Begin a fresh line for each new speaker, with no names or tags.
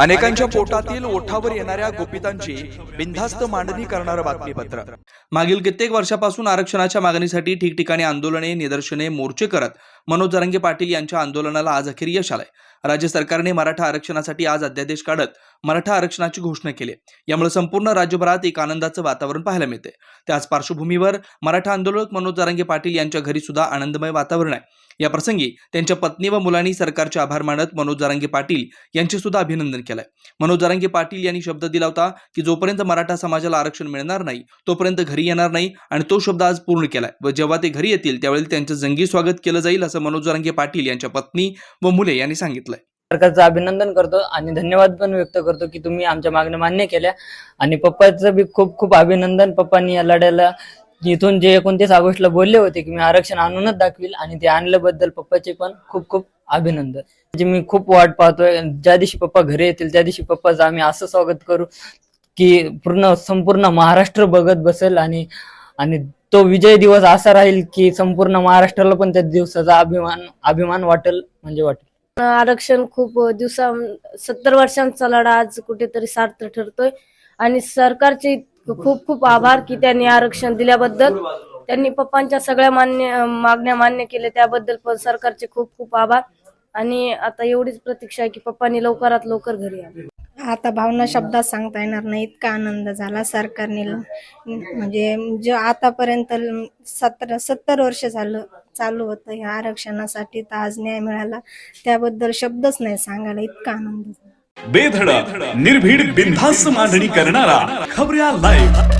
अनेकांच्या पोटातील ओठावर येणाऱ्या गोपितांची बिनधास्त मांडणी करणारं बातमीपत्र. मागील कित्येक वर्षापासून आरक्षणाच्या मागणीसाठी ठिकठिकाणी आंदोलने निदर्शने मोर्चे करत मनोज जरांगे पाटील यांच्या आंदोलनाला आज अखेर यश आलंय. राज्य सरकारने मराठा आरक्षणासाठी आज अध्यादेश काढत मराठा आरक्षणाची घोषणा केली. यामुळे संपूर्ण राज्यभरात एक आनंदाचं वातावरण पाहायला मिळते त्याच पार्श्वभूमीवर मराठा आंदोलक मनोज जरांगे पाटील यांच्या घरी सुद्धा आनंदमय वातावरण आहे. या प्रसंगी त्यांच्या पत्नी व मुलांनी सरकारचे आभार मानत मनोज जरांगे पाटील यांचे सुद्धा अभिनंदन केलंय. मनोज जरांगे पाटील यांनी शब्द दिला होता की जोपर्यंत मराठा समाजाला आरक्षण मिळणार नाही तोपर्यंत घरी येणार नाही आणि तो शब्द आज पूर्ण केलाय. व जेव्हा ते घरी येतील त्यावेळी त्यांचं जंगी स्वागत केलं जाईल असं मनोज जरांगे पाटील यांच्या पत्नी व मुले यांनी सांगितलंय.
सरकारचं अभिनंदन करतो आणि धन्यवाद पण व्यक्त करतो की तुम्ही आमच्या मागण्या मान्य केल्या. आणि पप्पाचं बी खूप खूप अभिनंदन. पप्पांनी या लढ्याला इथून जे एकोणतीस ऑगस्टला बोलले होते की मी आरक्षण आणूनच दाखवील आणि ते आणल्याबद्दल पप्पाचे पण खूप खूप अभिनंदन. म्हणजे मी खूप वाट पाहतोय. ज्या दिवशी पप्पा घरी येतील त्या दिवशी पप्पाचं आम्ही असं स्वागत करू की पूर्ण संपूर्ण महाराष्ट्र बघत बसेल आणि आणि तो विजय दिवस असा राहील की संपूर्ण महाराष्ट्राला पण त्या दिवसाचा अभिमान अभिमान वाटेल म्हणजे वाटेल.
आरक्षण खूप दिवसा सत्तर वर्षांचा लढा आज कुठेतरी सार्थ ठरतोय. आणि सरकारचे खूप खूप आभार की त्यांनी आरक्षण दिल्याबद्दल. त्यांनी पप्पांच्या सगळ्या मान्य मागण्या मान्य केल्या त्याबद्दल पण सरकारचे खूप खूप आभार. आणि आता एवढीच प्रतीक्षा आहे की पप्पांनी लवकरात लवकर घरी यावे.
आता भावना शब्दात सांगता येणार नाही. इतका आनंद झाला सरकारने. म्हणजे जो आतापर्यंत सतरा सत्तर वर्ष झालं चालू होतं. ह्या आरक्षणासाठी तर आज न्याय मिळाला. त्याबद्दल शब्दच नाही सांगायला. इतका आनंद झाला.
बेधडक निर्भीड बिनधास्त मांडणी करणारा खबऱ्या लाईव्ह